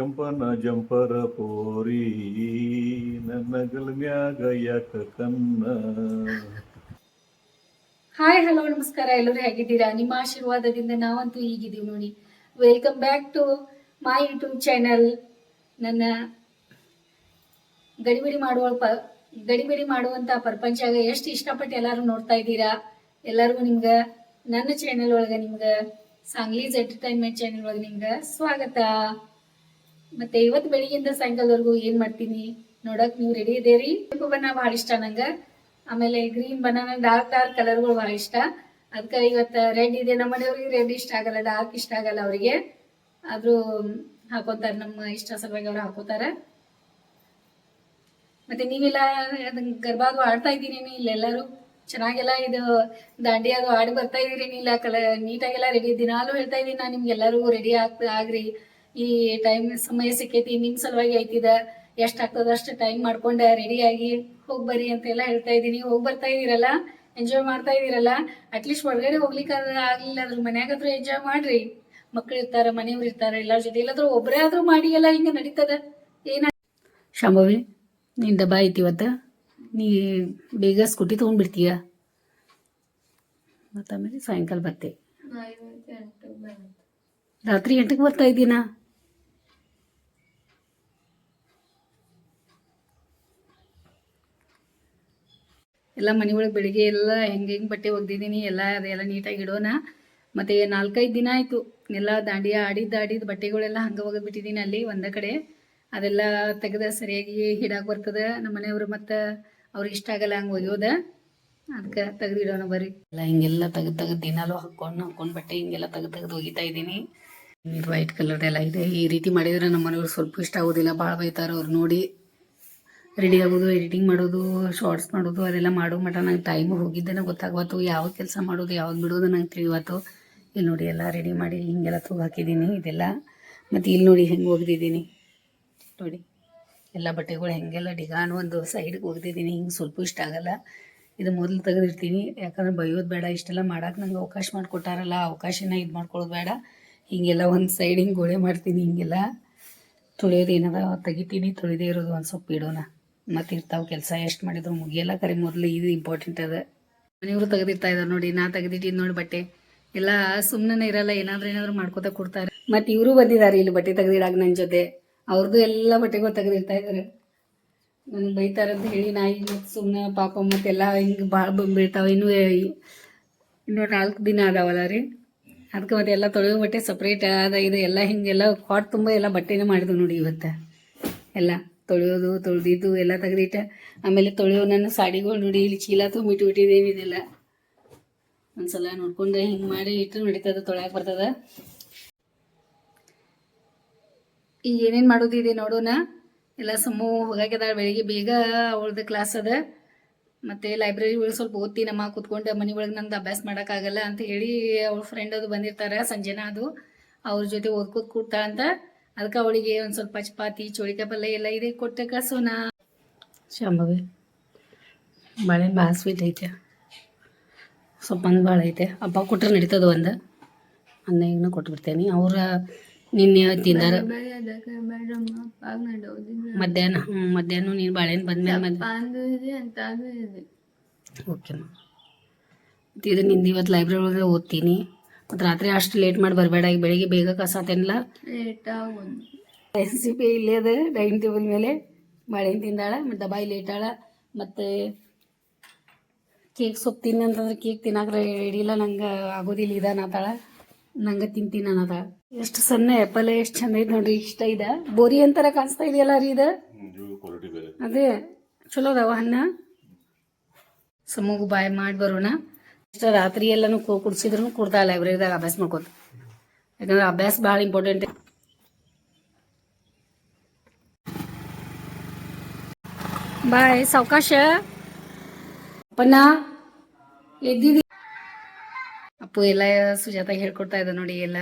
ಕೆಂಪನ ಜಂಪರ ಪೋರಿ, ನನ್ನ ಗಲ್ಮ್ಯಾಗ ಯಾಕ ಕನ್ನ ಹಾಯ್ ಹಲೋ ನಮಸ್ಕಾರ. ಎಲ್ಲರೂ ಹೇಗಿದ್ದೀರಾ? ನಿಮ್ಮ ಆಶೀರ್ವಾದದಿಂದ ನಾವಂತೂ ಹೀಗಿದ್ದೀವಿ ನೋಡಿ. Welcome back to my YouTube channel ನನ್ನ ಗಡಿಬಿಡಿ ಮಾಡುವ ಪ, ಗಡಿಬಿಡಿ ಮಾಡುವಂಥ ಪ್ರಪಂಚಾಗ ಎಷ್ಟು ಇಷ್ಟಪಟ್ಟು ಎಲ್ಲರೂ ನೋಡ್ತಾ ಇದ್ದೀರಾ? ಎಲ್ಲರಿಗೂ ನಿಮ್ಗೆ, ನನ್ನ ಚಾನೆಲ್ ಒಳಗೆ ನಿಮ್ಗೆ ಸಾಂಗ್ಲೀಸ್ ಎಂಟರ್ಟೈನ್ಮೆಂಟ್ ಚಾನೆಲ್ ಒಳಗೆ ನಿಮ್ಗೆ ಸ್ವಾಗತ. ಮತ್ತೆ ಇವತ್ತು ಬೆಳಿಗ್ಗೆಯಿಂದ ಸಾಯಂಕಾಲದವರೆಗೂ ಏನ್ ಮಾಡ್ತೀನಿ? ನೋಡಕ್ ನೀವು ರೆಡಿ ಇದೇರಿ? ಕೆಂಪು ಬಣ್ಣ ಬಹಳ ಇಷ್ಟ ನಂಗ. ಆಮೇಲೆ ಗ್ರೀನ್ ಬಣ್ಣ ಡಾರ್ಕ್ ಡಾರ್ಕ್ ಕಲರ್ಗಳು ಬಹಳ ಇಷ್ಟ. ಅದಕ್ಕೆ ಇವತ್ತು ರೆಡ್ ಇದೆ ನಮ್ಮ ಮನೆಯವ್ರಿಗೆ ರೆಡ್ ಇಷ್ಟ ಆಗಲ್ಲ ಡಾರ್ಕ್ ಇಷ್ಟ ಆಗಲ್ಲ ಅವರಿಗೆ. ಆದ್ರೂ ಹಾಕೋತಾರೆ, ನಮ್ಮ ಇಷ್ಟ ಸಲುವಾಗಿ ಅವ್ರು ಹಾಕೋತಾರೆ. ಮತ್ತೆ ನೀವೆಲ್ಲ ಅದನ್ನ ಆಡ್ತಾ ಇದ್ದೀನಿ ಇಲ್ಲೆಲ್ಲರೂ? ಚೆನ್ನಾಗೆಲ್ಲ ಇದು ದಾಂಡಿ ಆಡಿ ಬರ್ತಾ ಇದೀರಿ ಇಲ್ಲ ಕಲ ನೀಟಾಗೆಲ್ಲ ರೆಡಿ ದಿನಾಲು ಹೇಳ್ತಾ ಇದೀನಿ ನಾನು ನಿಮ್ಗೆಲ್ಲರಿಗೂ ರೆಡಿ ಆಗ್ತಾ ಆಗ್ರಿ. ಈ ಟೈಮ್ ಸಮಯ ಸಿಕ್ಕೈತಿ ನಿಮ್ಮ ಸಲುವಾಗಿ ಐತಿದ ಎಷ್ಟು ಆಗ್ತದ ಅಷ್ಟು ಟೈಮ್ ಮಾಡ್ಕೊಂಡು ರೆಡಿಯಾಗಿ ಹೋಗಿ ಬರ್ರಿ ಅಂತೆಲ್ಲ ಹೇಳ್ತಾ ಇದ್ದೀನಿ. ಹೋಗಿ ಬರ್ತಾ ಇದ್ದೀರಲ್ಲ ಎಂಜಾಯ್ ಮಾಡ್ತಾ ಇದ್ದೀರಲ್ಲ ಅಟ್ಲೀಸ್ಟ್ ಹೊರಗಡೆ ಹೋಗ್ಲಿಕ್ಕೆ ಆಗ್ಲಿಲ್ಲ ಅದ್ರ ಮನ್ಯಾಗಾದ್ರೂ ಎಂಜಾಯ್ ಮಾಡ್ರಿ. ಮಕ್ಳು ಇರ್ತಾರ ಮನೆಯವ್ರು ಇರ್ತಾರ ಎಲ್ಲರ ಜೊತೆ ಇಲ್ಲಾದ್ರೂ ಒಬ್ಬರೇ ಆದ್ರೂ ಮಾಡಿ ಎಲ್ಲ ಹಿಂಗೆ ನಡೀತದ. ಏನ ಶಾಂಭವಿ ನೀನ್ ಡಬ್ಬ ಐತಿ ಇವತ್ತು? ನೀ ಬೇಗ ಸ್ಕೂಟಿ ತೊಗೊಂಡ್ಬಿಡ್ತೀಯ? ಮತ್ತಾಮೇಲೆ ಸಾಯಂಕಾಲ ಬರ್ತೆ. ರಾತ್ರಿ ಎಂಟಕ್ಕೆ ಬರ್ತಾ ಇದ್ದೀನಾ? ಎಲ್ಲ ಮನೆ ಒಳಗೆ ಬೆಳಿಗ್ಗೆ ಎಲ್ಲ ಹೆಂಗೆ ಹೆಂಗೆ ಬಟ್ಟೆ ಒಗ್ದಿದ್ದೀನಿ ಎಲ್ಲ ಅದೆಲ್ಲ ನೀಟಾಗಿ ಇಡೋಣ ಮತ್ತು ನಾಲ್ಕೈದು ದಿನ ಆಯಿತು ಎಲ್ಲ ದಾಂಡಿಯ ಆಡಿದ್ದು ಆಡಿದ ಬಟ್ಟೆಗಳೆಲ್ಲ ಹಂಗೆ ಒಗೆದು ಬಿಟ್ಟಿದ್ದೀನಿ ಅಲ್ಲಿ ಒಂದ ಕಡೆ. ಅದೆಲ್ಲ ತೆಗೆದ ಸರಿಯಾಗಿ ಹಿಡಾಕ್ ಬರ್ತದೆ. ನಮ್ಮ ಮನೆಯವರು ಮತ್ತು ಅವ್ರಿಗೆ ಇಷ್ಟ ಆಗಲ್ಲ ಹಂಗೆ ಒಗೆಯೋದ. ಅದಕ್ಕೆ ತೆಗೆದಿಡೋಣ ಬರ್ರಿ. ಎಲ್ಲ ಹಿಂಗೆಲ್ಲ ತೆಗೆದು ತೆಗೆದು ದಿನಾಲು ಹಾಕ್ಕೊಂಡು ಹಾಕ್ಕೊಂಡು ಬಟ್ಟೆ ಹಿಂಗೆಲ್ಲ ತೆಗೆದು ತೆಗೆದು ಒಗಿತಾ ಇದ್ದೀನಿ ಇದು ವೈಟ್ ಕಲರ್ದೆಲ್ಲ ಇದೆ. ಈ ರೀತಿ ಮಾಡಿದ್ರೆ ನಮ್ಮ ಮನೆಯವ್ರು ಸ್ವಲ್ಪ ಇಷ್ಟ ಆಗೋದಿಲ್ಲ. ಭಾಳ ಬೈತಾರೆ ಅವ್ರು ನೋಡಿ. ರೆಡಿ ಆಗೋದು ಎಡಿಟಿಂಗ್ ಮಾಡೋದು ಶಾರ್ಟ್ಸ್ ಮಾಡೋದು, ಅದೆಲ್ಲ ಮಾಡೋ ಮಟ ನಂಗೆ ಟೈಮ್ ಹೋಗಿದ್ದೇನೆ ಗೊತ್ತಾಗವತ್ತು ಯಾವ ಕೆಲಸ ಮಾಡೋದು ಯಾವಾಗ ಬಿಡೋದು ನಂಗೆ ತಿಳಿವತ್ತು ಇಲ್ಲಿ ನೋಡಿ ಎಲ್ಲ ರೆಡಿ ಮಾಡಿ ಹಿಂಗೆಲ್ಲ ತೂಗು ಹಾಕಿದ್ದೀನಿ ಇದೆಲ್ಲ. ಮತ್ತು ಇಲ್ಲಿ ನೋಡಿ ಹೆಂಗೆ ಒಗ್ದಿದ್ದೀನಿ. ನೋಡಿ ಎಲ್ಲ ಬಟ್ಟೆಗಳು ಹೆಂಗೆಲ್ಲ ಡಿಗಾನ್ ಒಂದು ಸೈಡ್ಗೆ ಒಗ್ದಿದ್ದೀನಿ, ಹಿಂಗೆ ಸ್ವಲ್ಪ ಇಷ್ಟ ಆಗಲ್ಲ. ಇದು ಮೊದಲು ತೆಗೆದಿರ್ತೀನಿ. ಯಾಕಂದ್ರೆ ಬೈಯೋದು ಬೇಡ, ಇಷ್ಟೆಲ್ಲ ಮಾಡೋಕೆ ನಂಗೆ ಅವಕಾಶ ಮಾಡಿಕೊಟ್ಟಾರಲ್ಲ, ಅವಕಾಶನ ಇದು ಮಾಡ್ಕೊಳ್ಳೋದು ಬೇಡ. ಹೀಗೆಲ್ಲ ಒಂದು ಸೈಡ್ ಹಿಂಗೆ ಗೋಳೆ ಮಾಡ್ತೀನಿ, ಹಿಂಗೆಲ್ಲ. ತೊಳೆಯೋದು ಏನದ ತೆಗಿತೀನಿ, ತುಳಿದೇ ಇರೋದು ಒಂದು ಸ್ವಲ್ಪ ಇಡೋಣ ಮತ್ತೆ ಇರ್ತಾವೆ ಕೆಲಸ ಎಷ್ಟು ಮಾಡಿದ್ರು ಮುಗಿಯಲ್ಲ ಕರೆ ಮೊದಲು, ಇದು ಇಂಪಾರ್ಟೆಂಟ್ ಅದ. ಮನೆಯವರು ತೆಗೆದಿರ್ತಾ ಇದಾರೆ ನೋಡಿ, ನಾ ತೆಗೆದಿಟ್ಟಿದ್ದು ನೋಡಿ ಬಟ್ಟೆ. ಎಲ್ಲ ಸುಮ್ಮನೆ ಇರಲ್ಲ, ಏನಾದ್ರೂ ಏನಾದ್ರು ಮಾಡ್ಕೋತಾ ಕೊಡ್ತಾರೆ. ಮತ್ತೆ ಇವರು ಬಂದಿದ್ದಾರೆ ಇಲ್ಲಿ ಬಟ್ಟೆ ತೆಗೆದಿಡಾಗ ನನ್ನ ಜೊತೆ. ಅವ್ರದ್ದು ಎಲ್ಲ ಬಟ್ಟೆಗಳು ತೆಗೆದಿರ್ತಾ ಇದ್ದಾರೆ ನನಗೆ ಬೈತಾರೆ ಅಂತ ಹೇಳಿ ನಾ ಈಗ ಸುಮ್ಮನೆ ಪಾಪ ಮತ್ತೆಲ್ಲ ಹಿಂಗೆ ಭಾಳ ಬೀಳ್ತಾವೆ ಇನ್ನೂ ಇನ್ನೂ ನಾಲ್ಕು ದಿನ ಅದಾವಲ್ಲ ರೀ. ಅದಕ್ಕೆ ಮತ್ತೆ ಎಲ್ಲ ತೊಳೆಯೋ ಬಟ್ಟೆ ಸಪ್ರೇಟ್ ಅದ ಇದು ಎಲ್ಲ ಹಿಂಗೆಲ್ಲ ಕಾಟ್ ತುಂಬ ಎಲ್ಲ ಬಟ್ಟೆನೇ ಮಾಡಿದ್ವು ನೋಡಿ ಇವತ್ತು. ಎಲ್ಲ. ತೊಳೆಯೋದು, ತೊಳೆದಿದ್ದು ಎಲ್ಲ ತೆಗೆದಿಟ್ಟ, ಆಮೇಲೆ ತೊಳೆಯೋ ನನ್ನ ಸಾಡಿಗಳು ನೋಡಿ, ಇಲ್ಲಿ ಚೀಲ ತುಂಬಿಟ್ಟು ಬಿಟ್ಟಿದ್ದೇನೆ ಇದೆಲ್ಲ. ಒಂದ್ಸಲ ನೋಡ್ಕೊಂಡ್ರೆ ಹಿಂಗೆ ಮಾಡಿ ಇಟ್ಟು ನಡೀತದ ತೊಳೆಯಕ್ಕೆ ಬರ್ತದ. ಈಗ ಏನೇನು ಮಾಡೋದಿದೆ ನೋಡೋಣ. ಎಲ್ಲ ಸಮ್ಮು ಹೋಗಾಕಿದಾಳೆ ಬೆಳಿಗ್ಗೆ ಬೇಗ ಅವಳದು ಕ್ಲಾಸ್ ಅದ. ಮತ್ತು ಲೈಬ್ರರಿ ಒಳಗೆ ಸ್ವಲ್ಪ ಓದ್ತೀನಮ್ಮ ಕೂತ್ಕೊಂಡು ಮನೆ ಒಳಗೆ ನಂದು ಅಭ್ಯಾಸ ಮಾಡೋಕ್ಕಾಗಲ್ಲ ಅಂತ ಹೇಳಿ ಅವ್ಳ ಫ್ರೆಂಡ್ ಅದು ಬಂದಿರ್ತಾರೆ, ಸಂಜೆನ ಅದು. ಅವ್ರ ಜೊತೆ ಓದ್ಕೋತ ಕೂಡ್ತಾಳ ಅಂತ ಅದಕ್ಕೆ ಅವಳಿಗೆ ಒಂದು ಸ್ವಲ್ಪ ಚಪಾತಿ ಚೋಳಿಕಾಯಿ ಪಲ್ಯ ಎಲ್ಲ ಇದೆ ಕೊಟ್ಟೆ ಕಳ್ಸೋಣ. ಶಾಂಭವಿ ಬಾಳೆಹಣ್ಣು ಭಾಳ ಸ್ವೀಟ್ ಐತೆ. ಸ್ವಲ್ಪ ಒಂದು ಭಾಳ ಐತೆ. ಹಬ್ಬ ಕೊಟ್ರೆ ನಡೀತದ ಒಂದು. ಅನ್ನ ಈಗ ಕೊಟ್ಬಿಡ್ತೇನೆ. ಅವ್ರ ನಿನ್ನೆ ತಿಂದಾರ ಮಧ್ಯಾಹ್ನ ಹ್ಞೂ ಮಧ್ಯಾಹ್ನ ನೀನು ಬಾಳೆಹಣ್ಣು ಬಂದ್ಮೇಲೆ ಓಕೆ ಮತ್ತು ಇದು ನಿಂದು ಇವತ್ತು ಲೈಬ್ರರಿ ಒಳಗೆ ಓದ್ತೀನಿ. ಮತ್ತು ರಾತ್ರಿ ಅಷ್ಟು ಲೇಟ್ ಮಾಡಿ ಬರಬೇಡ ಈಗ ಬೆಳಿಗ್ಗೆ ಬೇಗ ಕಸಾತೇನಲ್ಲ ರೆಸಿಪಿ ಇಲ್ಲೇ ಅದ ಡೈನಿಂಗ್ ಟೇಬಲ್ ಮೇಲೆ. ಬಾಳೆಹಣ್ಣು ತಿಂದಾಳ ಮತ್ತು ದಬಾಯಿ ಲೇಟಾಳ ಮತ್ತು ಕೇಕ್ ಸೊಪ್ಪು ತಿನ್ನ ಅಂತಂದ್ರೆ ಕೇಕ್ ತಿನ್ನಕ್ಕೆ ರೆಡಿ ಇಲ್ಲ ನಂಗೆ ಆಗೋದಿಲ್ಲ ಇದ ಅನ್ನತಾಳ. ನಂಗೆ ತಿಂತೀನಿ ಅನ್ನತಾಳ. ಎಷ್ಟು ಸಣ್ಣ ಆ್ಯಪಲ್ ಎಷ್ಟು ಚಂದ ಐತೆ ನೋಡ್ರಿ ಇಷ್ಟ ಇದೆ. ಬೋರಿ ಅಂತಾರ ಕಾಣಿಸ್ತಾ ಇದೆಯಲ್ಲ ರೀ ಇದು? ಅದೇ ಚಲೋ ಅದಾವ ಹಣ್ಣ ಸಮೂಗ ಬಾಯ್ ಮಾಡಿ ಬರೋಣ. ಇಷ್ಟ ರಾತ್ರಿ ಎಲ್ಲಾನು ಕುಡ್ಸಿದ್ರು ಕುಡ್ತಾ ಲೈಬ್ರರಿದಾಗ ಅಭ್ಯಾಸ ಮಾಡ್ಕೋತ. ಯಾಕಂದ್ರೆ ಅಭ್ಯಾಸ ಬಹಳ ಇಂಪಾರ್ಟೆಂಟ್ ಬಾಯ್ ಸಾವಕಾಶ? ಅಪ್ಪನ ಎದ್ದಿದಿ? ಅಪ್ಪು ಎಲ್ಲ ಸುಜಾತ ಹೇಳ್ಕೊಡ್ತಾ ಇದ್ದ ನೋಡಿ ಎಲ್ಲ.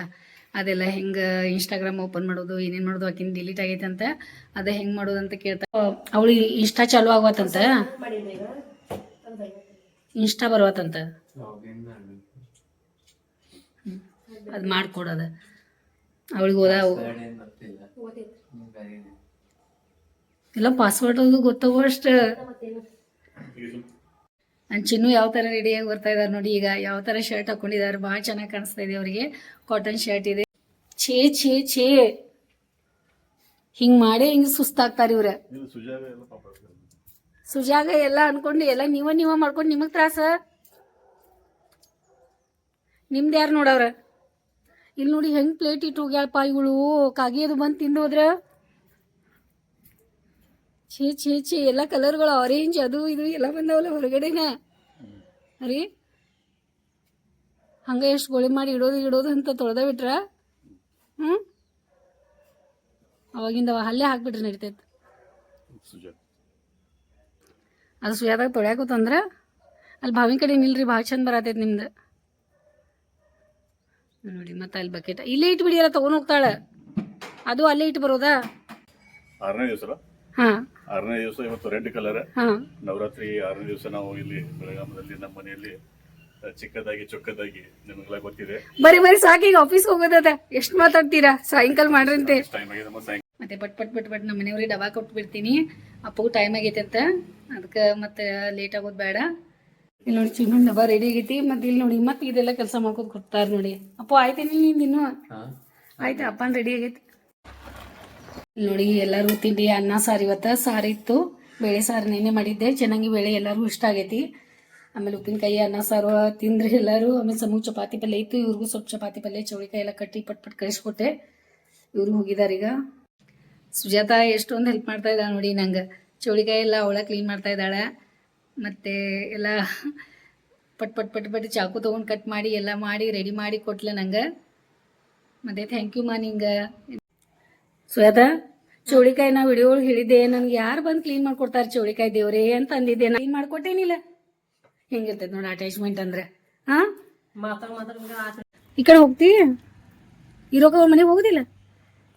ಅದೆಲ್ಲ ಹೆಂಗ ಇನ್ಸ್ಟಾಗ್ರಾಮ್ ಓಪನ್ ಮಾಡೋದು, ಏನೇನ್ ಮಾಡೋದು, ಆಕಿನ ಡಿಲೀಟ್ ಆಗೈತೆ ಅಂತ. ಅದ ಹೆಂಗೆ ಮಾಡೋದು ಅಂತ ಕೇಳ್ತಾ ಅವಳು ಇನ್ಸ್ಟಾ ಚಾಲು ಆಗವತ್ತಂತ? ಇನ್ಸ್ಟಾ ಬರುವತ್ತಂತ? ಅದು ಮಾಡ್ಕೊಡೋದ. ಅವಳಿಗೆ ಓದಾವು ಎಲ್ಲ ಪಾಸ್ವರ್ಡ್ ಅದು ಗೊತ್ತಾಗೋ ಅಷ್ಟು. ನನ್ನ ಚಿನ್ನು ಯಾವ ಥರ ರೆಡಿಯಾಗಿ ಬರ್ತಾ ಇದ್ದಾರೆ ನೋಡಿ, ಈಗ ಯಾವ ಥರ ಶರ್ಟ್ ಹಾಕೊಂಡಿದ್ದಾರೆ ಭಾಳ ಚೆನ್ನಾಗಿ ಕಾಣಿಸ್ತಾ ಇದೆ ಅವರಿಗೆ. ಕಾಟನ್ ಶರ್ಟ್ ಇದೆ. ಛೇ ಛೇ ಛೇ. ಹಿಂಗೆ ಮಾಡೇ ಹಿಂಗೆ ಸುಸ್ತಾಗ್ತಾರೆ ಇವ್ರ. ಸುಜಾಗ ಎಲ್ಲ ಅನ್ಕೊಂಡು ಎಲ್ಲ ನೀವ ನೀವ ಮಾಡ್ಕೊಂಡು ನಿಮಗೆ ತ್ರಾಸ? ನಿಮ್ದು ಯಾರು ನೋಡವ್ರ ಇಲ್ಲಿ ನೋಡಿ ಹೆಂಗೆ ಪ್ಲೇಟ್ ಇಟ್ಟು ಹೋಗ್ಯಾಳಪ್ಪ ಇವಳು. ಕಾಗಿಯದು ಬಂದು ತಿಂದು ಹೋದ್ರ ಛೇ ಛೇ ಛೇ, ಎಲ್ಲ ಕಲರ್ಗಳು ಆರೆಂಜ್ ಅದು ಇದು ಎಲ್ಲ ಬಂದವಲ್ಲ ಹೊರಗಡೆನ. ಅರಿ ಹಂಗೆ ಎಷ್ಟು ಗೋಳಿ ಮಾಡಿ ಇಡೋದು ಇಡೋದು ಅಂತ ತೊಳೆದ ಬಿಟ್ರ? ಹ್ಞೂ ಅವಾಗಿಂದ ಅವ ಅಲ್ಲೇ ಹಾಕ್ಬಿಟ್ರೆ ನಡಿತೈತೆ. ಅದು ಸುಯಾದಾಗ ತೊಳ್ಯಾಕೋತಂದ್ರ ಅಲ್ಲಿ ಬಾವಿ ಕಡೆ ನಿಲ್ರಿ ಭಾಳ ಚಂದ ಬರತೈತಿ ನಿಮ್ದು. ನೋಡಿ ಮತ್ತೆ ಅಲ್ಲಿ ಬಕೆಟ್ ಇಲ್ಲೇ ಬಿಡಿ ಎಲ್ಲ ತಗೊಂಡ್ ಹೋಗ್ತಾಳೆ. ಅದು ಅಲ್ಲೇ ಇಟ್ಟು ಬರೋದಾ? ಆರನೇ ದಿವಸ ಹಾ. ಆರನೇ ದಿವಸ ಇವತ್ತು ರೆಡ್ ಕಲರ್ ಹಾ. ನವರಾತ್ರಿ ಆರನೇ ದಿವಸ ನಾವು ಇಲ್ಲಿ ಬೆಳಗಾಮದಲ್ಲಿ ನಮ್ಮ ಮನೆಯಲ್ಲಿ ಚಿಕ್ಕದಾಗಿ ಚೊಕ್ಕದಾಗಿ ನಿಮಗೆಲ್ಲ ಗೊತ್ತಿದೆ. ಬರೀ ಬರೀ ಸಾಕು ಈಗ ಆಫೀಸ್ ಹೋಗೋದದ ಎಷ್ಟು ಮಾತಾಡ್ತೀರಾ? ಸಾಯಂಕಾಲ ಮಾಡ್ರಂತೆ. ಟೈಮ್ ಆಗಿದೆ ಮತ್ತೆ ಸಾಯಂಕಾಲ. ಮತ್ತೆ ಪಟ್ ಪಟ್ ಪಟ್ ಪಟ್ ನಮ್ಮ ಮನೆಯವ್ರಿಗೆ ಡಬಾ ಕೊಟ್ಬಿಡ್ತೀನಿ. ಅಪ್ಪಗೂ ಟೈಮ್ ಆಗೈತೆ ಅಂತ. ಅದಕ್ಕೆ ಮತ್ತೆ ಲೇಟ್ ಆಗೋದು ಬೇಡ. ಇಲ್ಲಿ ನೋಡಿ ಚಿನ್ನ ಡಬ್ಬ ರೆಡಿ ಆಗೈತಿ. ಮತ್ತೆ ಇಲ್ಲಿ ನೋಡಿ ಮತ್ತೆ ಇದೆಲ್ಲ ಕೆಲಸ ಮಾಡ್ಕೊಂಡು ಕೊಡ್ತಾರ ನೋಡಿ. ಅಪ್ಪ ಆಯ್ತೇನಿ ನೀನು ಇನ್ನೂ? ಆಯ್ತು? ಅಪ್ಪನ ರೆಡಿ ಆಗೈತಿ. ನೋಡಿ ಎಲ್ಲರೂ ತಿಂಡಿ ಅನ್ನ ಸಾರು ಇವತ್ತು. ಸಾರು ಇತ್ತು. ಬೇಳೆ ಸಾರು ನೆನೆ ಮಾಡಿದ್ದೆ. ಚೆನ್ನಾಗಿ ಬೇಳೆ ಎಲ್ಲರಿಗೂ ಇಷ್ಟ ಆಗೈತಿ. ಆಮೇಲೆ ಉಪ್ಪಿನಕಾಯಿ ಅನ್ನ ಸಾರು ತಿಂದ್ರೆ ಎಲ್ಲರೂ. ಆಮೇಲೆ ಸಮೂಹ ಚಪಾತಿ ಪಲ್ಯ ಇತ್ತು. ಇವ್ರಿಗೂ ಸ್ವಲ್ಪ ಚಪಾತಿ ಪಲ್ಯ ಚೌಳಿಕಾಯಿ ಎಲ್ಲ ಕಟ್ಟಿ ಪಟ್ ಪಟ್ ಕಳಿಸ್ಕೊಟ್ಟೆ. ಇವರು ಹೋಗಿದ್ದಾರೆ ಈಗ. ಸುಜಾತ ಎಷ್ಟೊಂದು ಹೆಲ್ಪ್ ಮಾಡ್ತಾ ಇದ್ದಾಳೆ ನೋಡಿ ನಂಗೆ. ಚೌಳಿಕಾಯಿ ಎಲ್ಲ ಅವಳ ಕ್ಲೀನ್ ಮಾಡ್ತಾ ಇದ್ದಾಳೆ. ಮತ್ತು ಎಲ್ಲ ಪಟ್ ಪಟ್ ಪಟ್ ಪಟ್ ಚಾಕು ತಗೊಂಡು ಕಟ್ ಮಾಡಿ ಎಲ್ಲ ಮಾಡಿ ರೆಡಿ ಮಾಡಿ ಕೊಟ್ಲೆ ನಂಗೆ. ಮತ್ತೆ ಥ್ಯಾಂಕ್ ಯು ಮಾ ನಿಂಗ. ಸುಜಾತ ಚೌಳಿಕಾಯಿ ನಾವು ವಿಡಿಯೋ ಹಿಡಿದೆ ನನಗೆ ಯಾರು ಬಂದು ಕ್ಲೀನ್ ಮಾಡ್ಕೊಡ್ತಾರೆ ಚೌಳಿಕಾಯಿ ದೇವ್ರೇ ಅಂತ ಅಂದಿದ್ದೆ. ನಾನು ಕ್ಲೀನ್ ಮಾಡ್ಕೊಟ್ಟೇನಿಲ್ಲ. ಹೆಂಗಿರ್ತೈತೆ ನೋಡಿ ಅಟ್ಯಾಚ್ಮೆಂಟ್ ಅಂದ್ರೆ. ಹಾಂ? ಈ ಕಡೆ ಹೋಗ್ತಿ? ಇರೋಕ ಅವ್ರ ಮನೆಗೆ ಹೋಗುದಿಲ್ಲ?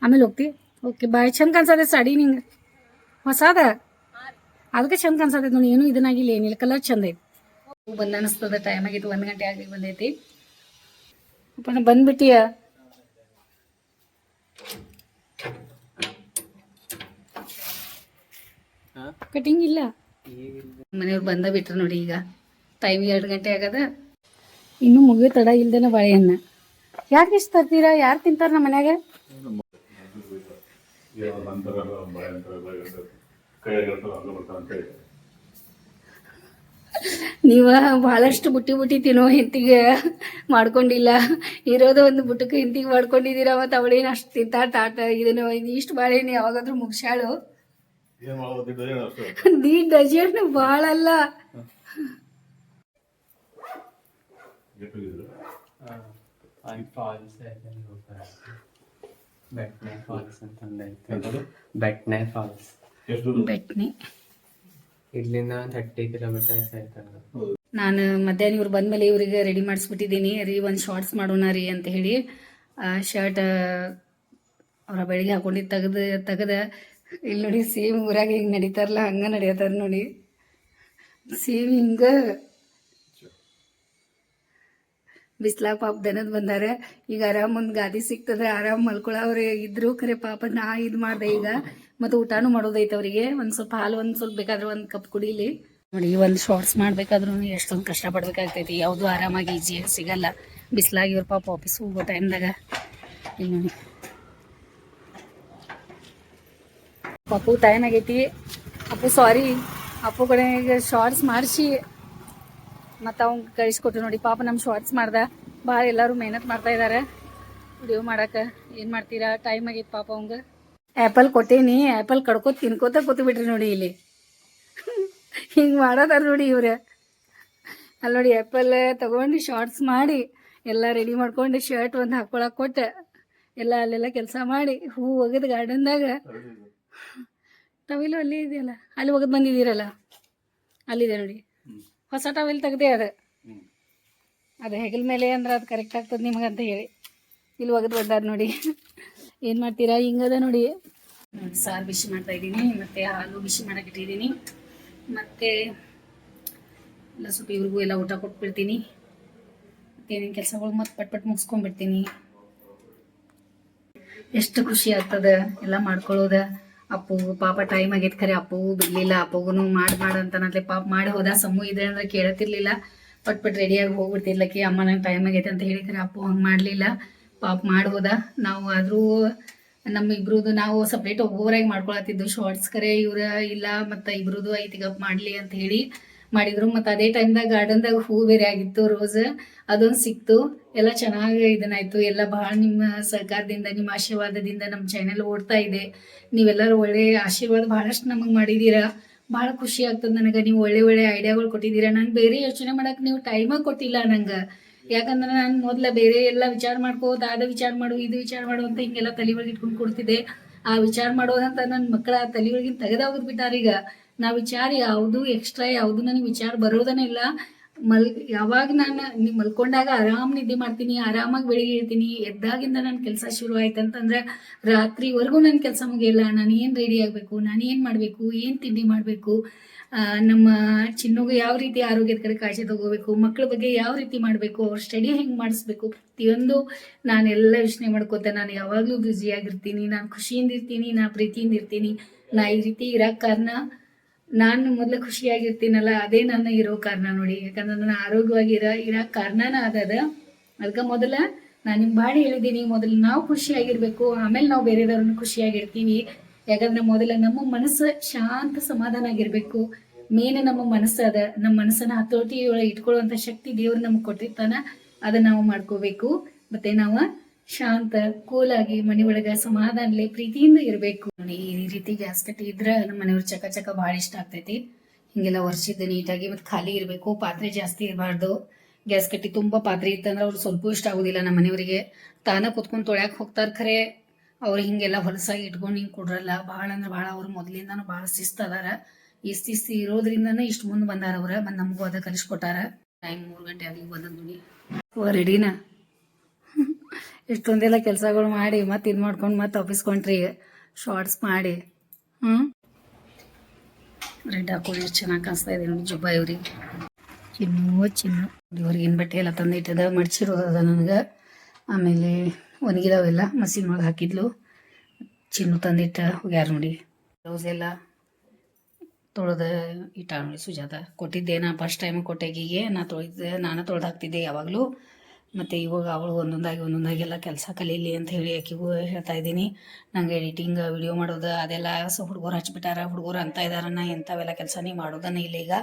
ಆಮೇಲೆ ಹೋಗ್ತಿ? ಓಕೆ ಬಾಯ್ ಚಂದ ಕಾಣಿಸದೆ ಸಾಡಿ ನಿಂಗೆ. ಹೊಸಾದ? ಅದಕ್ಕೆ ಚಂದ ಕಾಣಿಸ್ತೈತೆ ನೋಡಿ ಏನು ಇದನ್ನಾಗಿಲ್ಲ ಏನಿಲ್ಲ ಕಲರ್ ಚಂದ ಐತಿ. ಬಂದ ಅನಿಸ್ತದ ಟೈಮ್ ಆಗಿತ್ತು ಒಂದ್ ಗಂಟೆ ಆಗಿ ಬಂದೈತಿ. ಬಂದ್ಬಿಟ್ಟಿಯ? ಕಟಿಂಗ್ ಇಲ್ಲ? ಮನೆಯವ್ರು ಬಂದ ಬಿಟ್ರು ನೋಡಿ ಈಗ. ಟೈಮ್ ಎರಡು ಗಂಟೆ ಆಗದ. ಇನ್ನು ಮುಗಿಯೋ ತಡ ಇಲ್ದೇನ ಬಾಳೆಹಣ್ಣ. ಯಾಕೆ ಇಷ್ಟು ತರ್ತೀರಾ? ಯಾರು ತಿಂತಾರ ನಮ್ಮ ಮನ್ಯಾಗ ನೀವ ಬಹಳಷ್ಟು ಬುಟ್ಟಿ ಬುಟ್ಟಿ ತಿನ್ನೋ ಹೆಂತಿಗೆ ಮಾಡ್ಕೊಂಡಿಲ್ಲ. ಇರೋದು ಒಂದು ಬುಟ್ಟಕ್ಕೆ ಹೆಂತಿಗೆ ಮಾಡ್ಕೊಂಡಿದೀರ ಮತ್ತು ಅವಳೇನು ಅಷ್ಟು ತಿಂತಾ ತಾಟ ಇದನ್ನು? ಇಷ್ಟು ಬಾಳೆಹಣ್ಣು ಯಾವಾಗಾದ್ರೂ ಮುಗಿಸ್ಯಾಳು? ದಿ ಡಜನ್ ಭಾಳ ಅಲ್ಲ. ಬೆಟ್ನೆ ಫಾಲ್ಸ್ ಅಂತಂದೈತೆ ಬೆಟ್ನೆ ಫಾಲ್ಸ್? ಬೆಟ್ನಿ. ಇಲ್ಲಿಂದ ಥರ್ಟಿ ಕಿಲೋಮೀಟರ್ಸ್ ಆಯ್ತಲ್ಲ ನಾನು ಮಧ್ಯಾಹ್ನ ಇವ್ರು ಬಂದ್ಮೇಲೆ ಇವ್ರಿಗೆ ರೆಡಿ ಮಾಡಿಸ್ಬಿಟ್ಟಿದ್ದೀನಿ. ರೀ ಒಂದು ಶಾರ್ಟ್ಸ್ ಮಾಡೋಣ ರೀ ಅಂತ ಹೇಳಿ. ಶರ್ಟ್ ಅವರ ಬೆಳಿಗ್ಗೆ ಹಾಕೊಂಡಿದ್ದು ತೆಗೆದು ತೆಗ್ದ. ಇಲ್ಲಿ ನೋಡಿ ಸೇಮ್ ಊರಾಗ ಹಿಂಗೆ ನಡೀತಾರಲ್ಲ ಹಂಗೆ ನಡಿಯತ್ತಾರ ನೋಡಿ. ಸೇಮ್ ಹಿಂಗೆ. ಬಿಸ್ಲಾಗ ಪಾಪ ದನದ ಬಂದಾರ. ಈಗ ಆರಾಮ್ ಒಂದ್ ಗಾದಿ ಸಿಕ್ತದ್ರೆ ಆರಾಮ್ ಮಲ್ಕೊಳವ್ರೆ ಇದ್ರು ಖರೆ ಪಾಪ ನಾ ಇದ್ ಮಾಡ್ದೆ ಈಗ. ಮತ್ತೆ ಊಟಾನು ಮಾಡೋದೈತೆ ಅವರಿಗೆ. ಒಂದ್ ಸ್ವಲ್ಪ ಹಾಲು ಒಂದ್ ಸ್ವಲ್ಪ ಬೇಕಾದ್ರೆ ಒಂದು ಕಪ್ ಕುಡಿಲಿ. ನೋಡಿ, ಒಂದು ಶಾರ್ಟ್ಸ್ ಮಾಡ್ಬೇಕಾದ್ರೂ ಎಷ್ಟೊಂದು ಕಷ್ಟಪಡ್ಬೇಕಾಗ್ತೈತಿ. ಯಾವುದು ಆರಾಮಾಗಿ ಈಜಿ ಸಿಗಲ್ಲ. ಬಿಸ್ಲಾಗಿ ಇವ್ರ ಪಾಪ ಆಫೀಸ್ ಹೋಗೋ ಟೈಮ್ದಾಗ. ನೋಡಿ. ಪಾಪು ಟೈಮ್ ಅಪ್ಪು ಸಾರಿ ಅಪ್ಪು ಕಡೆ ಶಾರ್ಟ್ಸ್ ಮಾಡಿಸಿ. ಮತ್ತು ಅವ್ನ್ ಕಳಿಸ್ಕೊಟ್ಟು ನೋಡಿ. ಪಾಪ ನಮ್ಮ ಶಾರ್ಟ್ಸ್ ಮಾಡ್ದ. ಭಾಳ ಎಲ್ಲರೂ ಮೆಹನತ್ ಮಾಡ್ತಾ ಇದ್ದಾರೆ ವಿಡಿಯೋ ಮಾಡಕ್ಕೆ ಏನು ಮಾಡ್ತೀರಾ? ಟೈಮ್ ಆಗೈತೆ ಪಾಪ ಅವಂಗ. ಆ್ಯಪಲ್ ಕೊಟ್ಟೇನಿ. ಆ್ಯಪಲ್ ಕಡ್ಕೋತ ತಿನ್ಕೋತ ಕೂತು ಬಿಟ್ರಿ ನೋಡಿ ಇಲ್ಲಿ. ಹಿಂಗೆ ಮಾಡೋದಾರ ನೋಡಿ ಇವ್ರೆ. ಅಲ್ಲಿ ನೋಡಿ ಆ್ಯಪಲ್ ತಗೊಂಡು ಶಾರ್ಟ್ಸ್ ಮಾಡಿ ಎಲ್ಲ ರೆಡಿ ಮಾಡ್ಕೊಂಡು ಶರ್ಟ್ ಒಂದು ಹಾಕೊಳಕ್ಕೆ ಕೊಟ್ಟೆ. ಎಲ್ಲ ಅಲ್ಲೆಲ್ಲ ಕೆಲಸ ಮಾಡಿ ಹೂ ಒಗೆದು ಗಾರ್ಡನ್ದಾಗ ಟವೆಲು ಅಲ್ಲಿ ಇದೆಯಲ್ಲ? ಅಲ್ಲಿ ಒಗೆದು ಬಂದಿದ್ದೀರಲ್ಲ? ಅಲ್ಲಿದೆ ನೋಡಿ. ಹೊಸ ಟವೆಲ್ ತೆಗ್ದೆ ಅದು. ಅದು ಹೆಗಲ ಮೇಲೆ ಅಂದ್ರೆ ಅದು ಕರೆಕ್ಟ್ ಆಗ್ತದೆ ನಿಮಗೆ ಅಂತ ಹೇಳಿ. ಇಲ್ಲಿ ಒಗೆದು ಬಂದಾರ ನೋಡಿ. ಏನು ಮಾಡ್ತೀರಾ? ಹಿಂಗದ ನೋಡಿ. ಸಾರು ಬಿಸಿ ಮಾಡ್ತಾ ಇದ್ದೀನಿ. ಮತ್ತು ಹಾಲು ಬಿಸಿ ಮಾಡೋಕ್ಕಿಟ್ಟಿದ್ದೀನಿ ಮತ್ತು ಎಲ್ಲ ಸ್ವಲ್ಪ ಇವ್ರಿಗೂ ಎಲ್ಲ ಊಟ ಕೊಟ್ಬಿಡ್ತೀನಿ. ಏನೇನು ಕೆಲಸಗಳು ಮತ್ತೆ ಪಟ್ ಪಟ್ ಮುಗಿಸ್ಕೊಂಡ್ಬಿಡ್ತೀನಿ. ಎಷ್ಟು ಖುಷಿ ಆಗ್ತದ ಎಲ್ಲ ಮಾಡ್ಕೊಳ್ಳೋದ. ಅಪ್ಪು, ಪಾಪ ಟೈಮ್ ಆಗೈತೆ ಖರೆ ಅಪ್ಪು, ಬಿಡ್ಲಿಲ್ಲ ಮಾಡ್ ಅಂತ ಅಂತಾನತ್ಲೆ ಪಾಪ ಮಾಡಿ ಹೋದ ಸಮ್ಮು ಇದೆ ಅಂದ್ರೆ ಕೇಳತಿರ್ಲಿಲ್ಲ ಪಟ್ ಪಟ್ ರೆಡಿಯಾಗಿ ಹೋಗ್ಬಿಡ್ತಿರ್ಲಕ್ಕಿ ಅಮ್ಮ ನಂಗೆ ಟೈಮ್ ಆಗೈತೆ ಅಂತ ಹೇಳಿ ಖರೆ ಅಪ್ಪು ಹಂಗೆ ಮಾಡಲಿಲ್ಲ. ಪಾಪ ಮಾಡಿ ಹೋದ. ನಾವು ಆದರೂ ನಮ್ಮ ಇಬ್ರುದು ನಾವು ಸಪ್ರೇಟ್ ಒಬ್ಬೊಬ್ಬರಾಗಿ ಮಾಡ್ಕೊಳತ್ತಿದ್ದು. ಶಾರ್ಟ್ಸ್ ಕರೆ ಇವ್ರ ಇಲ್ಲ, ಮತ್ತು ಇಬ್ರುದು ಐತಿ, ಗಪ್ ಮಾಡಲಿ ಅಂತ ಹೇಳಿ. ಮಾಡಿದ್ರು. ಮತ್ತ ಅದೇ ಟೈಮ್ದಾಗ ಗಾರ್ಡನ್ದಾಗ ಹೂ ಬೇರೆ ಆಗಿತ್ತು ರೋಸ್ ಅದೊಂದು ಸಿಕ್ತು. ಎಲ್ಲ ಚೆನ್ನಾಗಿ ಇದನ್ನಾಯ್ತು ಎಲ್ಲ ಭಾಳ ನಿಮ್ಮ ಸಹಕಾರದಿಂದ, ನಿಮ್ಮ ಆಶೀರ್ವಾದದಿಂದ ನಮ್ಮ ಚಾನೆಲ್ ಓಡ್ತಾ ಇದೆ. ನೀವೆಲ್ಲರೂ ಒಳ್ಳೆ ಆಶೀರ್ವಾದ ಬಹಳಷ್ಟು ನಮಗೆ ಮಾಡಿದೀರ. ಭಾಳ ಖುಷಿ ಆಗ್ತದ ನನಗೆ. ನೀವು ಒಳ್ಳೆ ಒಳ್ಳೆ ಐಡಿಯಾಗಳು ಕೊಟ್ಟಿದ್ದೀರಾ ನಂಗೆ ಬೇರೆ ಯೋಚನೆ ಮಾಡಕ್ ನೀವು ಟೈಮ ಕೊಟ್ಟಿಲ್ಲ ನಂಗೆ. ಯಾಕಂದ್ರೆ ನಾನು ಮೊದ್ಲ ಬೇರೆ ಎಲ್ಲ ವಿಚಾರ ಮಾಡ್ಕೋದು ಅದ ವಿಚಾರ ಮಾಡು, ಇದು ವಿಚಾರ ಮಾಡು ಅಂತ ಹಿಂಗೆಲ್ಲ ತಲೆ ಒಳಗೆ ಇಟ್ಕೊಂಡು ಕೊಡ್ತಿದ್ದೆ. ಆ ವಿಚಾರ ಮಾಡೋದಂತ ನನ್ನ ಮಕ್ಕಳ ತಲೆ ಒಳಗಿನ ಈಗ. ನಾ ವಿಚಾರ ಯಾವುದು ಎಕ್ಸ್ಟ್ರಾ ಯಾವುದು ನನಗೆ ವಿಚಾರ ಬರೋದನೇ ಇಲ್ಲ. ಮಲ್, ಯಾವಾಗ ನಾನು ನೀವು ಮಲ್ಕೊಂಡಾಗ ಆರಾಮ್ ನಿದ್ದೆ ಮಾಡ್ತೀನಿ, ಆರಾಮಾಗಿ ಬೆಳಿಗ್ಗೆ ಇರ್ತೀನಿ, ಎದ್ದಾಗಿಂದ ನನ್ನ ಕೆಲಸ ಶುರು ಆಯ್ತು ಅಂತಂದ್ರೆ ರಾತ್ರಿವರೆಗೂ ನನ್ನ ಕೆಲಸ ಮುಗಿಯಲ್ಲ, ನಾನು ಏನು ರೆಡಿ ಆಗಬೇಕು, ನಾನು ಏನು ಮಾಡಬೇಕು, ಏನು ತಿಂಡಿ ಮಾಡಬೇಕು ನಮ್ಮ ಚಿನ್ನುಗೆ ಯಾವ ರೀತಿ ಆರೋಗ್ಯದ ಕಡೆ ಕಾಳಜಿ ತಗೋಬೇಕು ಮಕ್ಕಳ ಬಗ್ಗೆ ಯಾವ ರೀತಿ ಮಾಡಬೇಕು, ಅವ್ರ ಸ್ಟಡಿ ಹೆಂಗೆ ಮಾಡಿಸ್ಬೇಕು, ಪ್ರತಿಯೊಂದು ನಾನೆಲ್ಲ ಯೋಚನೆ ಮಾಡ್ಕೋತ ನಾನು ಯಾವಾಗಲೂ ಬ್ಯುಸಿಯಾಗಿರ್ತೀನಿ ನಾನು ಖುಷಿಯಿಂದ ಇರ್ತೀನಿ ನಾನು ಪ್ರೀತಿಯಿಂದ ಇರ್ತೀನಿ, ನಾ ಈ ರೀತಿ ಇರೋಕ್ಕೆ ಕಾರಣ ನಾನು ಮೊದಲು ಖುಷಿಯಾಗಿರ್ತೀನಲ್ಲ, ಅದೇ ನನ್ನ ಇರೋ ಕಾರಣ ನೋಡಿ. ಯಾಕಂದ್ರೆ ನಾನು ಆರೋಗ್ಯವಾಗಿ ಇರೋ ಇರೋ ಕಾರಣನ ಅದದ ಅದಕ್ಕೆ ಮೊದಲ ನಾನು ನಿಮ್ಗೆ ಭಾಳ ಹೇಳಿದ್ದೀನಿ, ಮೊದಲು ನಾವು ಖುಷಿಯಾಗಿರ್ಬೇಕು, ಆಮೇಲೆ ನಾವು ಬೇರೆದವ್ರನ್ನ ಖುಷಿಯಾಗಿರ್ತೀವಿ. ಯಾಕಂದ್ರೆ ಮೊದಲ ನಮ್ಮ ಮನಸ್ಸು ಶಾಂತ ಸಮಾಧಾನ ಆಗಿರ್ಬೇಕು. ಮೇನ್ ನಮ್ಮ ಮನಸ್ಸು ಅದ. ನಮ್ಮ ಮನಸ್ಸನ್ನ ಹತೋಟಿಯೊಳಗೆ ಇಟ್ಕೊಳ್ಳುವಂಥ ಶಕ್ತಿ ದೇವ್ರು ನಮ್ಗೆ ಕೊಟ್ಟಿರ್ತಾನ, ಅದನ್ನ ನಾವು ಮಾಡ್ಕೋಬೇಕು. ಮತ್ತೆ ನಾವು ಶಾಂತ, ಕೂಲಾಗಿ ಮನೆ ಒಳಗ ಸಮಾಧಾನಲೆ ಪ್ರೀತಿಯಿಂದ ಇರಬೇಕು. ಈ ರೀತಿ ಗ್ಯಾಸ್ ಕಟ್ಟಿ ಇದ್ರ ನಮ್ಮ ಮನೆಯವ್ರ ಚಕ ಚಕ ಭಾಳ ಇಷ್ಟ ಆಗ್ತೈತಿ. ಹಿಂಗೆಲ್ಲ ವರ್ಷಿದ್ದು ನೀಟಾಗಿ, ಮತ್ತೆ ಖಾಲಿ ಇರಬೇಕು, ಪಾತ್ರೆ ಜಾಸ್ತಿ ಇರಬಾರ್ದು. ಗ್ಯಾಸ್ ಕಟ್ಟಿ ತುಂಬಾ ಪಾತ್ರೆ ಇತ್ತಂದ್ರೆ ಅವ್ರು ಸ್ವಲ್ಪ ಇಷ್ಟ ಆಗೋದಿಲ್ಲ ನಮ್ಮ ಮನೆಯವರಿಗೆ. ತಾನ ಕುತ್ಕೊಂಡು ತೊಳ್ಯಾಕ್ ಹೋಗ್ತಾರ ಖರೆ. ಅವ್ರು ಹಿಂಗೆಲ್ಲ ಹೊಲಸಾಗಿ ಇಟ್ಕೊಂಡು ಹಿಂಗೆ ಕೊಡ್ರಲ್ಲ. ಭಾಳ ಅಂದ್ರೆ ಭಾಳ ಅವ್ರು ಮೊದಲಿಂದನೂ ಭಾಳ ಶಿಸ್ತು ಅದಾರ. ಈ ಶಿಸ್ತು ಇರೋದ್ರಿಂದನೇ ಇಷ್ಟು ಮುಂದೆ ಬಂದಾರ ಅವ್ರ. ಬಂದು ನಮಗೂ ಅದ ಕಲಿಸ್ಕೊಟ್ಟಾರ. ಟೈಮ್ ಮೂರು ಗಂಟೆ ಆಗಿ ಬಂದದ್ದು ರೆಡಿನಾ? ಇಷ್ಟೊಂದೆಲ್ಲ ಕೆಲಸಗಳು ಮಾಡಿ ಮತ್ತೆ ಇದು ಮಾಡ್ಕೊಂಡು ಮತ್ತೆ ಆಫೀಸ್ ಕೊಂಟ್ರಿ ಶಾರ್ಟ್ಸ್ ಮಾಡಿ. ಹ್ಮ್? ರೆಡ್ ಹಾಕೊಂಡು ಎಷ್ಟು ಚೆನ್ನಾಗಿ ಕಾಣಿಸ್ತಾ ಇದೆ ನೋಡಿ ಜುಬ್ಬಾ ಇವ್ರಿಗೆ. ಚಿನ್ನು ಚಿನ್ನು. ಇವ್ರಿಗೆ ಏನು ಬಟ್ಟೆ ಎಲ್ಲ ತಂದಿಟ್ಟದ ಮಡ್ಚಿರೋದ ನನಗೆ. ಆಮೇಲೆ ಒಣಗಿದವೆಲ್ಲ ಮಷಿನ್ ಒಳಗೆ ಹಾಕಿದ್ಲು. ಚಿನ್ನು ತಂದಿಟ್ಟ ಹೋಗ್ಯಾರ ನೋಡಿ. ಬ್ಲೌಸ್ ಎಲ್ಲ ತೊಳೆದ ಇಟ್ಟ ನೋಡಿ ಸುಜಾತ. ಕೊಟ್ಟಿದ್ದೆ ನಾ ಫಸ್ಟ್ ಟೈಮ್ ಕೊಟ್ಟೆಗಿಗೆ ನಾ ತೊಳೆದ ನಾನು ತೊಳೆದು ಹಾಕ್ತಿದ್ದೆ ಯಾವಾಗಲೂ. ಮತ್ತು ಇವಾಗ ಅವಳು ಒಂದೊಂದಾಗಿ ಒಂದೊಂದಾಗಿ ಎಲ್ಲ ಕೆಲಸ ಕಲೀಲಿ ಅಂತ ಹೇಳಿ ಆಕಿಗೂ ಹೇಳ್ತಾ ಇದ್ದೀನಿ. ನಂಗೆ ಎಡಿಟಿಂಗ್ ವಿಡಿಯೋ ಮಾಡೋದು ಅದೆಲ್ಲ ಸೊ ಹುಡುಗರು ಹಚ್ಬಿಟ್ಟಾರ, ಹುಡುಗರು ಅಂತ ಇದಾರ ನಾ ಕೆಲಸ ನೀ ಮಾಡೋದನ್ನ ಇಲ್ಲ ಈಗ.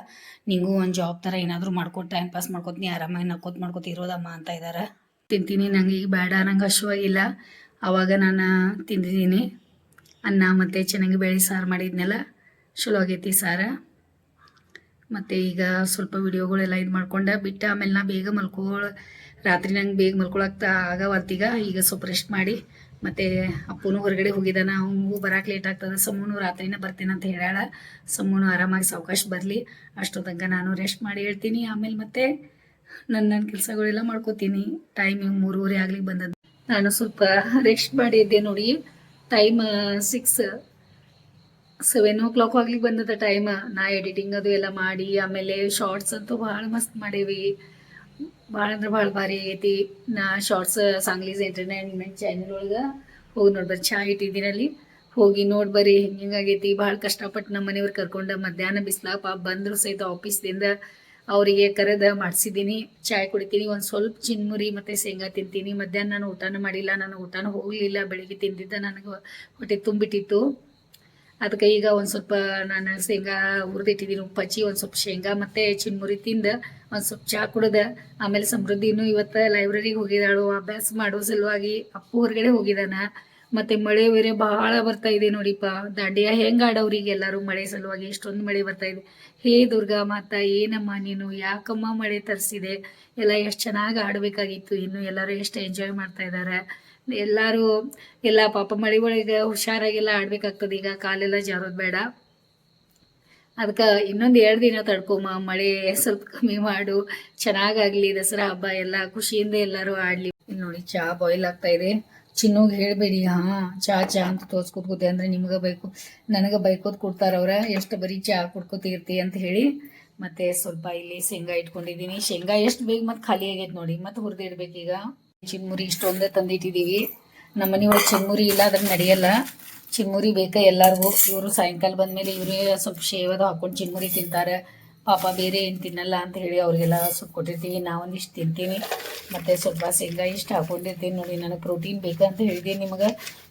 ನಿಂಗೂ ಒಂದು ಜಾಬ್ ಥರ ಏನಾದರೂ ಮಾಡ್ಕೊಟ್ಟು ಟೈಮ್ ಪಾಸ್ ಮಾಡ್ಕೊತೀನಿ, ಆರಾಮಾಗಿ ನಕ್ಕೋತ್ ಮಾಡ್ಕೊತ ಇರೋದಮ್ಮ ಅಂತ ಇದ್ದಾರೆ ತಿಂತೀನಿ, ನಂಗೆ ಈಗ ಬೇಡ ನಂಗೆ ಹಶುವಾಗಿಲ್ಲ. ಆವಾಗ ನಾನು ತಿಂದಿದ್ದೀನಿ. ಅನ್ನ ಮತ್ತು ಚೆನ್ನಾಗಿ ಬೇಳೆ ಸಾರು ಮಾಡಿದ್ನೆಲ್ಲ, ಚಲೋ ಆಗೈತಿ ಸಾರ. ಮತ್ತು ಈಗ ಸ್ವಲ್ಪ ವಿಡಿಯೋಗಳೆಲ್ಲ ಇದು ಮಾಡ್ಕೊಂಡೆ ಬಿಟ್ಟು ಆಮೇಲೆ ನಾ ಬೇಗ ಮಲ್ಕೋಳ ರಾತ್ರಿ ನಂಗೆ ಬೇಗ ಮಲ್ಕೊಳಕ್ಕೆ ಆಗವತ್ತೀಗ ಈಗ ಸ್ವಲ್ಪ ರೆಸ್ಟ್ ಮಾಡಿ, ಮತ್ತೆ ಅಪ್ಪನೂ ಹೊರಗಡೆ ಹೋಗಿದ್ದಾನೆ ಅವನಿಗೂ ಬರಾಕ್ ಲೇಟ್ ಆಗ್ತದ. ಸಮೂನು ರಾತ್ರಿನ ಬರ್ತೀನಿ ಅಂತ ಹೇಳ್ಯಾಳ. ಸಮೂನು ಆರಾಮಾಗಿ ಸಾವಕಾಶ ಬರಲಿ. ಅಷ್ಟೊತ್ತಂಗ ನಾನು ರೆಸ್ಟ್ ಮಾಡಿ ಹೇಳ್ತೀನಿ. ಆಮೇಲೆ ಮತ್ತೆ ನನ್ನ ನನ್ನ ಕೆಲಸಗಳೆಲ್ಲ ಮಾಡ್ಕೋತೀನಿ. ಟೈಮ್ ಮೂರುವರೆ ಆಗ್ಲಿಕ್ಕೆ ಬಂದದ್ದು ನಾನು ಸ್ವಲ್ಪ ರೆಸ್ಟ್ ಮಾಡಿದ್ದೆ ನೋಡಿ. Time six seven o'clock ಆಗ್ಲಿಕ್ಕೆ ಬಂದದ ಟೈಮ್ ನಾ ಎಡಿಟಿಂಗ್ ಅದು ಎಲ್ಲ ಮಾಡಿ, ಆಮೇಲೆ ಶಾರ್ಟ್ಸ್ ಅಂತೂ ಭಾಳ ಮಸ್ತ್ ಮಾಡೇವಿ. ಭಾಳ ಅಂದ್ರೆ ಭಾಳ ಭಾರಿ ಆಗೈತಿ. ನಾ ಶಾರ್ಟ್ಸ್ ಸಾಂಗ್ಲೀಸ್ ಎಂಟರ್ಟೈನ್ಮೆಂಟ್ ಚಾನೆಲ್ ಒಳಗೆ ಹೋಗಿ ನೋಡ್ಬರ್ರಿ. ಚಾ ಇಟ್ಟಿದ್ದೀನಲ್ಲಿ ಹೋಗಿ ನೋಡ್ಬರ್ರಿ ಹಿಂಗೆ ಹಿಂಗಾಗೈತಿ ಭಾಳ ಕಷ್ಟಪಟ್ಟು ನಮ್ಮ ಮನೆಯವ್ರು ಕರ್ಕೊಂಡ ಮಧ್ಯಾಹ್ನ ಬಿಸ್ಲಾಗ ಪಾಪ ಬಂದರು ಸಹಿತ ಆಫೀಸ್ದಿಂದ ಅವರಿಗೆ ಕರೆದ ಮಾಡಿಸಿದ್ದೀನಿ. ಚಾಯ್ ಕುಡಿತೀನಿ. ಒಂದು ಸ್ವಲ್ಪ ಚಿನ್ಮುರಿ ಮತ್ತು ಶೇಂಗಾ ತಿಂತೀನಿ. ಮಧ್ಯಾಹ್ನ ನಾನು ಊಟನೂ ಮಾಡಿಲ್ಲ. ನಾನು ಊಟನೂ ಹೋಗಲಿಲ್ಲ. ಬೆಳಿಗ್ಗೆ ತಿಂದಿದ್ದ ನನಗೆ ಹೊಟ್ಟೆ ತುಂಬಿಟ್ಟಿತ್ತು. ಅದಕ್ಕೆ ಈಗ ಒಂದು ಸ್ವಲ್ಪ ನಾನು ಶೇಂಗಾ ಹುರಿದಿಟ್ಟಿದ್ದೀನಿ ಉಪ್ಪಚ್ಚಿ ಒಂದು ಸ್ವಲ್ಪ ಶೇಂಗಾ ಮತ್ತು ಚಿನ್ಮುರಿ ತಿಂದು, ಒಂದು ಸ್ವಲ್ಪ ಚಹಾ ಕುಡ್ದೆ, ಆಮೇಲೆ ಸಮೃದ್ಧಿನೂ ಇವತ್ತು ಲೈಬ್ರರಿಗೆ ಹೋಗಿದ್ದಾಳು ಅಭ್ಯಾಸ ಮಾಡೋ ಸಲುವಾಗಿ ಅಪ್ಪು ಹೊರಗಡೆ ಹೋಗಿದ್ದಾನ ಮತ್ತು ಮಳೆ ಬೇರೆ ಭಾಳ ಬರ್ತಾ ಇದೆ ನೋಡಿಪ್ಪ. ದಾಂಡಿಯ ಹೆಂಗೆ ಆಡೋರಿಗೆ ಎಲ್ಲರೂ ಮಳೆ ಸಲುವಾಗಿ, ಎಷ್ಟೊಂದು ಮಳೆ ಬರ್ತಾ ಇದೆ. ಹೇ ದುರ್ಗಾ ಮಾತ, ಏನಮ್ಮ ನೀನು, ಯಾಕಮ್ಮ ಮಳೆ ತರಿಸಿದೆ? ಎಲ್ಲ ಎಷ್ಟು ಚೆನ್ನಾಗಿ ಆಡಬೇಕಾಗಿತ್ತು, ಇನ್ನು ಎಲ್ಲರೂ ಎಷ್ಟು ಎಂಜಾಯ್ ಮಾಡ್ತಾ ಇದ್ದಾರೆ ಎಲ್ಲರೂ ಎಲ್ಲ ಪಾಪ ಮಳೆ ಒಳಗೆ ಹುಷಾರಾಗೆಲ್ಲ ಆಡ್ಬೇಕಾಗ್ತದೆ. ಈಗ ಕಾಲೆಲ್ಲ ಜಾರೋದು ಬೇಡ. ಅದಕ್ಕೆ ಇನ್ನೊಂದು ಎರಡು ದಿನ ತಡ್ಕೊಮ್ಮ ಮಳೆ ಸ್ವಲ್ಪ ಕಮ್ಮಿ ಮಾಡು. ಚೆನ್ನಾಗಾಗ್ಲಿ, ದಸರಾ ಹಬ್ಬ ಎಲ್ಲ ಖುಷಿಯಿಂದ ಎಲ್ಲರೂ ಆಡ್ಲಿ. ನೋಡಿ ಚಾ ಬಾಯ್ಲ್ ಆಗ್ತಾ ಇದೆ. ಚಿನ್ನೋಗಿ ಹೇಳಬೇಡಿ, ಹಾ, ಚಾ ಚಾ ಅಂತ ತೋರ್ಸ್ಕೊತ ಕೂತೆ ಅಂದರೆ ನಿಮ್ಗೆ ಬೈಕು, ನನಗೆ ಬೈಕೋದ್ ಕೊಡ್ತಾರ ಅವ್ರ. ಎಷ್ಟು ಬರೀ ಚಹಾ ಕುಡ್ಕೋತಿರ್ತಿ ಅಂತ ಹೇಳಿ. ಮತ್ತೆ ಸ್ವಲ್ಪ ಇಲ್ಲಿ ಶೇಂಗಾ ಇಟ್ಕೊಂಡಿದ್ದೀನಿ. ಶೇಂಗಾ ಎಷ್ಟು ಬೇಗ ಮತ್ತೆ ಖಾಲಿ ಆಗೈತೆ ನೋಡಿ. ಮತ್ತೆ ಹುರಿದಿಡ್ಬೇಕೀಗ ಚಿನ್ಮುರಿ ಇಷ್ಟೊಂದೇ ತಂದಿಟ್ಟಿದ್ದೀವಿ ನಮ್ಮ ಮನೆಯೊಳಗೆ ಚಿಮ್ಮುರಿ ಇಲ್ಲ ಅದ್ರ ನಡೆಯಲ್ಲ. ಚಿಮ್ಮುರಿ ಬೇಕಾ ಎಲ್ಲರಿಗೂ? ಇವರು ಸಾಯಂಕಾಲ ಬಂದಮೇಲೆ ಇವರೇ ಸ್ವಲ್ಪ ಶೇವದ ಹಾಕೊಂಡು ಚಿಮ್ಮುರಿ ತಿಂತಾರೆ. ಪಾಪ ಬೇರೆ ಏನು ತಿನ್ನಲ್ಲ ಅಂತ ಹೇಳಿ ಅವ್ರಿಗೆಲ್ಲ ಸ್ವಲ್ಪ ಕೊಟ್ಟಿರ್ತೀವಿ. ನಾವೊಂದಿಷ್ಟು ತಿಂತೀನಿ ಮತ್ತು ಸ್ವಲ್ಪ ಶೇಂಗಾ ಇಷ್ಟು ಹಾಕೊಂಡಿರ್ತೀನಿ ನೋಡಿ, ನನಗೆ ಪ್ರೋಟೀನ್ ಬೇಕಂತ ಹೇಳಿದೆ ನಿಮಗೆ.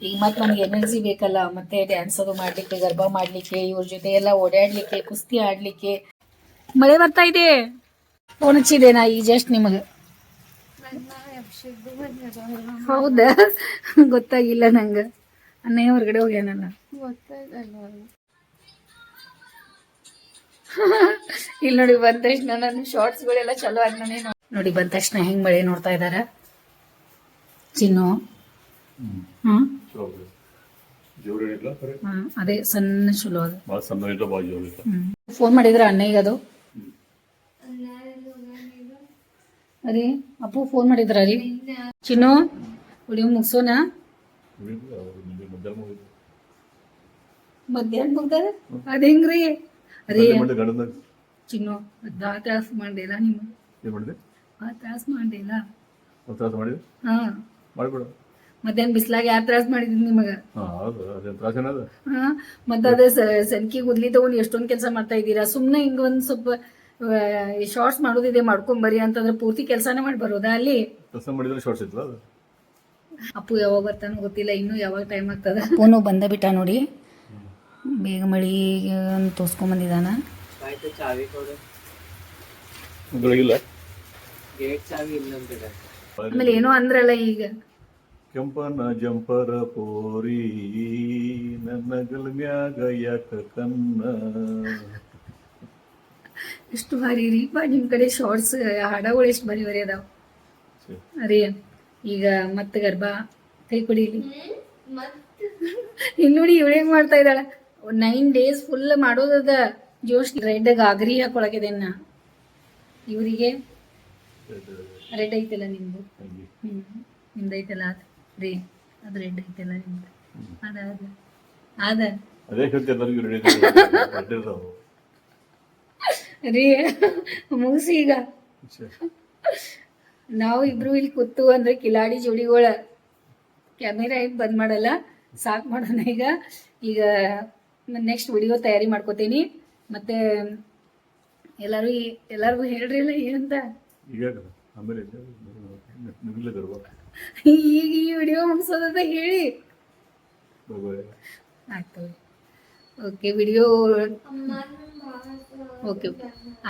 ಈಗ ಮತ್ತು ನನಗೆ ಎನರ್ಜಿ ಬೇಕಲ್ಲ, ಮತ್ತು ಡ್ಯಾನ್ಸ್ ಅದು ಮಾಡಲಿಕ್ಕೆ ಗರ್ಭ ಮಾಡಲಿಕ್ಕೆ, ಇವ್ರ ಜೊತೆ ಎಲ್ಲ ಓಡಾಡಲಿಕ್ಕೆ, ಕುಸ್ತಿ ಆಡಲಿಕ್ಕೆ. ಮಳೆ ಬರ್ತಾ ಇದೆ? ಫೋನ್ ನಾ ಈಗ ಜಸ್ಟ್ ನಿಮಗೆ. ಹೌದಾ? ಗೊತ್ತಾಗಿಲ್ಲ ನಂಗ. ಅನ್ನೇ ಹೊರಗಡೆ ಹೋಗ್ಯಾನಲ್ಲ ಇಲ್ಲಿ ನೋಡಿ ಬಂದ ತಕ್ಷಣ ನನ್ನ ಶಾರ್ಟ್ಸ್ಗಳೆಲ್ಲ ಚಲೋ ಆಗಿ ನಾನೇ. ನೋಡಿ ಬಂದ ತಕ್ಷಣ ಹೆಂಗ್ ಮಳೆ ನೋಡ್ತಾ ಇದಾರ? ಚಿನ್ನು? ಹ್ಮ್? ಅದೇ ಸಣ್ಣ ಚಲೋ ಅದು. ಫೋನ್ ಮಾಡಿದ್ರ ಈಗ ಅದು? ಅದೇ ಅಪ್ಪು ಫೋನ್ ಮಾಡಿದ್ರ ರೀ ಚಿನ್ನು ವಿಡಿಯೋ ಮುಗಿಸೋಣ ಮಧ್ಯಾಹ್ನ ಮುಗ್ದಾರ ಅದ ಹೆಂಗ್ರಿ? ಅದೇ ಚಿನ್ನು ದಾ ತ್ರಾಸ ಮಾಡಿಲ್ಲ ನಿಮ್ಮ ಆ ತ್ರಾಸ ಮಾಡಿಲ್ಲ ಹಾ. ಮಾಡಿಬಿಡ. ಮಧ್ಯಾಹ್ನ ಬಿಸ್ಲಾಗ ಯಾರು ತ್ರಾಸ ಮಾಡಿದ್ರಿ ನಿಮಗ ಮತ್ತೆ ಅದೇ ಸನ್ಕಿ ಗುದ್ಲಿ ತಗೊಂಡು ಎಷ್ಟೊಂದ್ ಕೆಲಸ ಮಾಡ್ತಾ ಇದ್ದೀರಾ? ಸುಮ್ಮನೆ ಹಿಂಗ ಒಂದ್ ಸ್ವಲ್ಪ ಶಾರ್ಟ್ಸ್ ಮಾಡೋದಿದೆ ಮಾಡ್ಕೊಂಬರಿ ಅಂತಂದ್ರೆ ಪೂರ್ತಿ ಕೆಲಸನೇ ಮಾಡಿ ಬರೋದಾ ಅಲ್ಲಿ? ಕೆಲಸ ಮಾಡಿದ್ರೆ ಶಾರ್ಟ್ಸ್ ಇತ್ತು ಅದು? ಅಪ್ಪು ಯಾವಾಗ ಬರ್ತಾನೋ ಗೊತ್ತಿಲ್ಲ ಇನ್ನೂ ಯಾವಾಗ ಟೈಮ್ ಆಗ್ತದ? ಫೋನು ಬಂದ ಬಿಟ್ಟ ನೋಡಿ. ಬೇಗ ಮಳಿ ತೋರ್ಸ್ಕೊಂಡ್ ಬಂದಿದಾನ ಆಮೇಲೆ ಏನೋ ಅಂದ್ರಲ್ಲ ಈಗ. ಕೆಂಪನ ಜಂಪರ ಪೋರಿ ನನ್ನ ಗಲ್ಮ್ಯಾಗ ಯಾಕ ಕನ್ನ? ಎಷ್ಟು ಭಾರಿ ರೀ. ಬಾ ನಿಮ್ ಕಡೆ ಶಾರ್ಟ್ಸ್ ಹಾಡಗಳು ಎಷ್ಟು ಭಾರಿ ಭಾರಿ ಅದಾವ. ಅರೇ ಈಗ ಮತ್ತೆ ಗರ್ಭ ಕೈ ಕುಡೀಲಿ ಇನ್ನು ನೋಡಿ ಇವಳು ಹೆಂಗ್ ಮಾಡ್ತಾ ಇದ್ದಾಳ. ನೈನ್ ಡೇಸ್ ಫುಲ್ ಮಾಡೋದದ ಜೋಶ್ ರೆಡ್ ಗಾಗ್ರಿ ಹಾಕೊಳಕಿದೆನ್ನ ಇವರಿಗೆ ರೆಡ್ ಐತಲ್ಲ ನಿಮ್ದು. ಹ್ಮ್ ನಿಮ್ದು ಐತಲ್ಲ ಅದ? ರೀ ಅದು ರೆಡ್ ಐತಲ್ಲ ನಿಮ್ದು? ಅದ ಅದ ಅದ. ಅದೇ ಹೇಳ್ತಿ ಎಲ್ಲರಿಗೂ ರೆಡಿ ಅಡ್ಡಿರ್ತಾವ ರೀ ಮುಗಿಸಿ ಈಗ. ನಾವು ಇಬ್ರು ಇಲ್ಲಿ ಕೂತು ಅಂದ್ರೆ ಕಿಲಾಡಿ ಜೋಡಿಗಳ ಕ್ಯಾಮೆರಾ ಏನು ಬಂದ್ ಮಾಡಲ್ಲ ಸಾಕು ಮಾಡೋಣ ಈಗ. ಈಗ ನೆಕ್ಸ್ಟ್ ವಿಡಿಯೋ ತಯಾರಿ ಮಾಡ್ಕೋತೀನಿ. ಮತ್ತೆ ಎಲ್ಲರೂ ಎಲ್ಲರಿಗೂ ಹೇಳ್ರಿ ಇಲ್ಲ ಏನಂತ ಈಗ ಈ ವಿಡಿಯೋ ಮುಗಿಸೋದಂತ ಹೇಳಿ. ಆಯ್ತು. ಓಕೆ ವಿಡಿಯೋ ಓಕೆ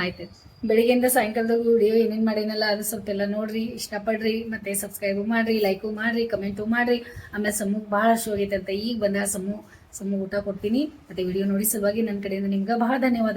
ಆಯ್ತು. ಬೆಳಿಗ್ಗೆಯಿಂದ ಸಾಯಂಕಾಲದಾಗ ವಿಡಿಯೋ ಏನೇನು ಮಾಡೇನಲ್ಲ ಅದು ಸ್ವಲ್ಪ ಎಲ್ಲ ನೋಡ್ರಿ, ಇಷ್ಟಪಡ್ರಿ, ಮತ್ತೆ ಸಬ್ಸ್ಕ್ರೈಬು ಮಾಡ್ರಿ ಲೈಕು ಮಾಡ್ರಿ ಕಮೆಂಟು ಮಾಡ್ರಿ. ಆಮೇಲೆ ಸಮೂಹಕ್ಕೆ ಭಾಳ ಶೋ ಆಗೈತೆ ಅಂತ ಈಗ ಬಂದ ಸಮೂಹ ಸಮೂಹ ಊಟ ಕೊಡ್ತೀನಿ. ಮತ್ತೆ ವಿಡಿಯೋ ನೋಡಿ ಸಲುವಾಗಿ ನನ್ನ ಕಡೆಯಿಂದ ನಿಮ್ಗೆ ಬಹಳ ಧನ್ಯವಾದ.